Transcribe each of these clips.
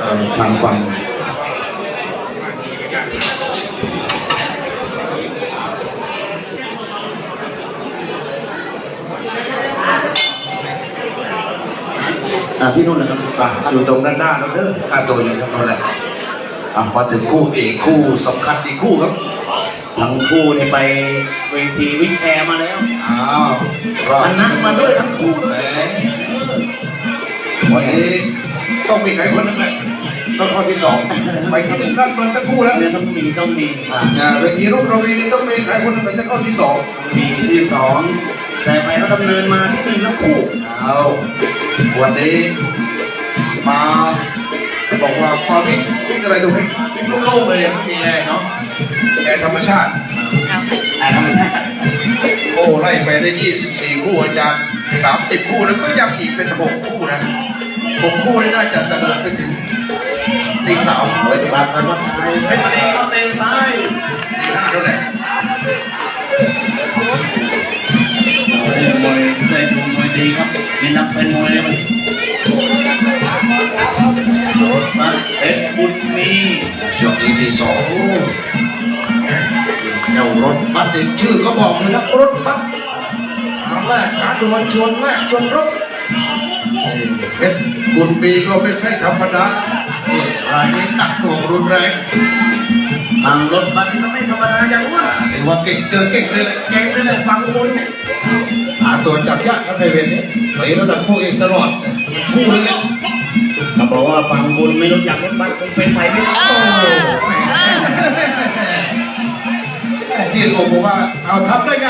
เอ่อทางฝั่งอ่าที่นู่นนะครับอะอยู่ตรงด้านหน้าแล้วเด้อค่าตัวอย่างเท่าไหร่อะมาถึงคู่เอกคู่สำคัญอีกคู่ครับ ทั้งคู่เนี่ยไปเวทีวิกแอร์มาแล้วอ้าวรอชดนะมาด้วยทั้งคู่แหมวันนี้ ต้องมีใครคนหนึงแหละต้องข้อที่สองไปที่หนึ่งนั่นมันทั้งคู่แล้วเนี่ยต้องมีต้องมีอ่าอ่าเวทีรุ่งเราวีนี่ต้องมีใครคนหนึงเป็นข้อที่สองมีที่สองแต่ไปก็ดำเนินมาที่หนึ่งทั้งคู่เอาวันนี้มาบอกว่าพอวิ่งวิ่งอะไรดูวิ่งวิ่งโล่งๆเลยไม่มีแอร์เนาะแอร์ธรรมชาติอ่าทำไมได้โอ้ไล่ไปได้ 24 คู่อาจารย์ 30 คู่แล้วก็ยังอีกเป็น 6 คู่นะ 6คู่นี่น่าจะดำเนินไปถึงตีสามไว้ถึงบาดกันว่าเพชรมณีเขาเตะซ้ายตีห้าเท่าไหร่เป็นมวยได้มวยดีครับมีนักเป็นมวยเลยมันมาเพชรบุญมีช่วงนี้ตีสองเจ้ารถบัสเด็กชื่อก็บอกเลยนะรถบัสหาแรกหาตัวชวนแรกชวนรถ เพชรบุญมีก็ไม่ใช่ธรรมดานี่รายนี้หนักหน่วงรุนแรงทางรถบัสก็ไม่ธรรมดาอย่างว่าเรียกว่าเก่งเจอเก่งเลยแหละเก่งเลยแหละฟังบนเนี่ยหาตัวจับยากครับในเวรนี้ไประดับพวกเองตลอดคู่เลยเนี่ยเขาบอกว่าฟังบนไม่รู้จักรถบัสคงเป็นไปไม่ได้โอ้โหที่ผมบอกว่าเอาทำได้ไง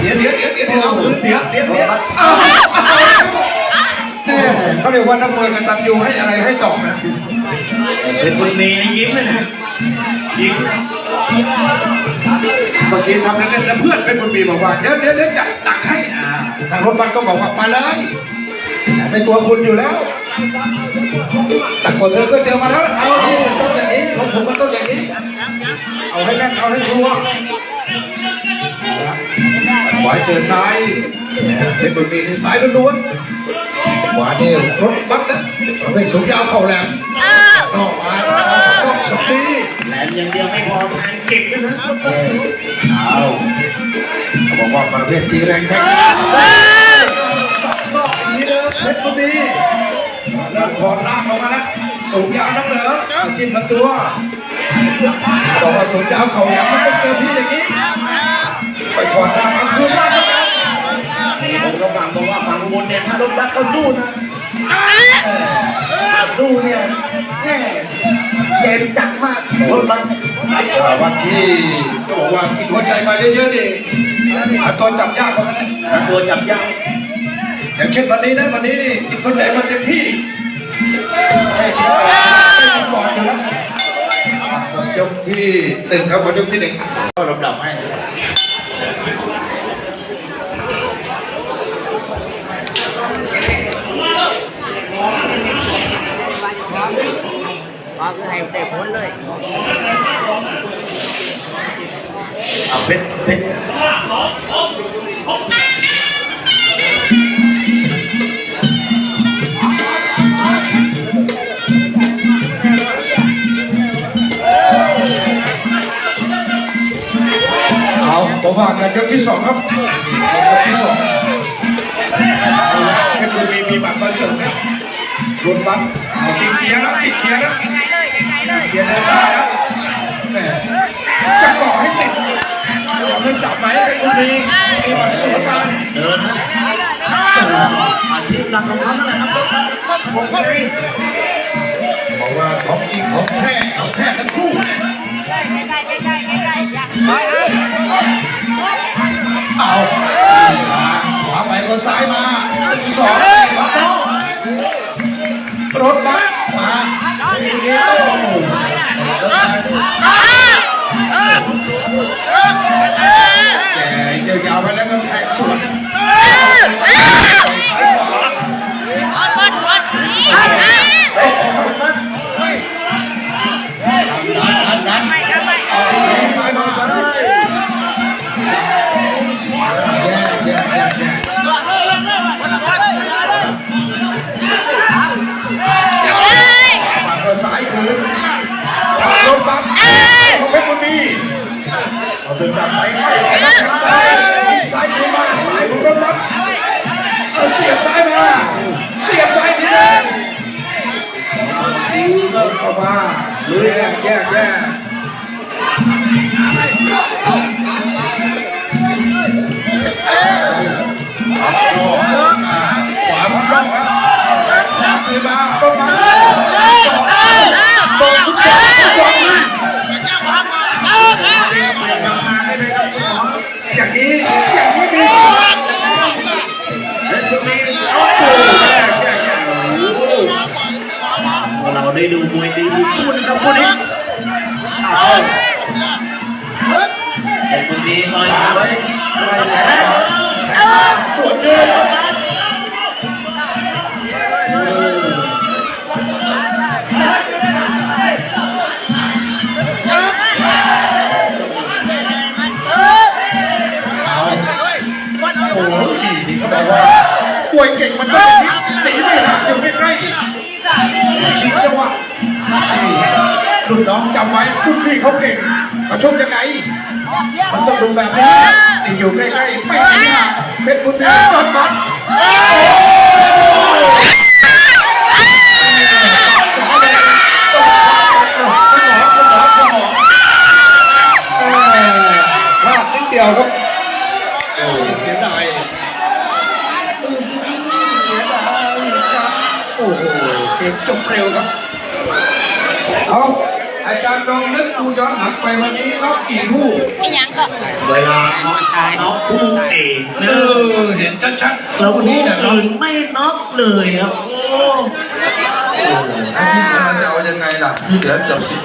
เดี๋ยวเดี๋ยวเดี๋ยวเดี๋ยวเดี๋ยวเดี๋ยวเดี๋ยว เดี๋ยวเอาเนี่ยเขาเรียกว่านักมวยกตัญญูให้อะไรให้ตอบนะเป็นบุญมียิ้มเลยนะยิ้มเมื่อกี้ทำเล่นๆแล้วเพื่อนเป็นคนมีบอกว่าเดี๋ยวเดี๋ยวเดี๋ยวจัดตักให้อ่าทางรถบัสก็บอกว่ามาเลยเป็นตัวคุณอยู่แล้วแต่คนเธอก็เจอมาแล้วเอาที่ต้องอย่างนี้ของผมมันต้องอย่างนี้ เอาให้แม่นเอาให้ชัวร์ขวาเจอซ้ายเป็นบนมีซ้ายล้วนๆ ขวาเนี่ยรถบัสนะเป็นสูงยาวเข่าแหลมนอกมาสตีแหลมอย่างเดียวไม่พอแทงเก่งด้วยนะเอาบอกว่าประเภทตีแรงแข็งสับนอกอีกทีเดิมเพชรบุรีแล้วถอดล่างออกมาแล้วสูงยาวนักเหนือจิ้มมาตัวบอกว่าสูงยาวเข่าแหลมมันต้องเจอพี่อย่างนี้ไปถอดล่าง นเนี่ยถ้ารถบัสเขาสู้นะถ้าสู้เนี่ยแม่เย็นจัดมากรถบัสวันที่ก็บอกว่ากินหัวใจมาเยอะๆดิหาตัวจับยากกว่านั้นถ้าตัวจับยาวอย่างเช่นวันนี้นะวันนี้นี่กินหัวใจมาเต็มที่แค่กินไปก่อนอยู่แล้วหมดยกที่หนึ่งครับหมดยกที่หนึ่งก็ลำดับให้ ว่าคือให้ได้ผลเลยเอาเพชรเพชรเอาผมว่ากันยกที่สองครับยกที่สองเพชรบุรีมีบัตรมาเสริมนะร โดนปั๊บติดเกียร์นะติดเกียร์นะไกลเลยไกลเลยเกียร์ได้แล้วแหมจะก่อให้ติดเราไม่จับไหมเพชรบุรีมีบัตรสวนมาเดินนะอาชีพหลักของเขานั่นแหละครับผมก็มีบอกว่าของจริงของแท้ของแท้ทั้งคู่ สวนเอาเดินจากไปไห้ไปทางซ้าย รถบัตเอาเสียบซ้ายมา เสียบซ้ายทีนึงเข้ามาลุยแยกแยกแยกเอาโอ้อ่าขวาพันรอบครับขวาคืนมาต้นมันส่งทุกอย่างทุกอย่างอย่างนี้อย่างนี้ ที่เขาบอกว่าป่วยเก่งมันก็หนีไม่ห่างอยู่ใกล้ๆชิงจังหวะนี่รุ่นน้องจำไว้รุ่นพี่เขาเก่งมาชกยังไงมันต้องดูแบบนี้นี่อยู่ใกล้ๆไม่หนีห่างเพชรบุญเรือนอนมัดพลาดนิดเดียวครับ โอ้เสียดายอืมเสียดายครับโอ้โหเกมจบเร็วครับ เอาอาจารย์ลองนึกดูย้อนหลังไปวันนี้น็อกกี่ลูกไอ้ยังก็เวลาน็อกน็อกคู่เอกเอนะอเห็นชัดๆเราวันคู่นี้เนี่ยน็อกอื่นไม่น็อกเลยครับ โอ้โหแล้วที่เหลือมันจะเอายังไงล่ะที่เหลือเกือบสิบ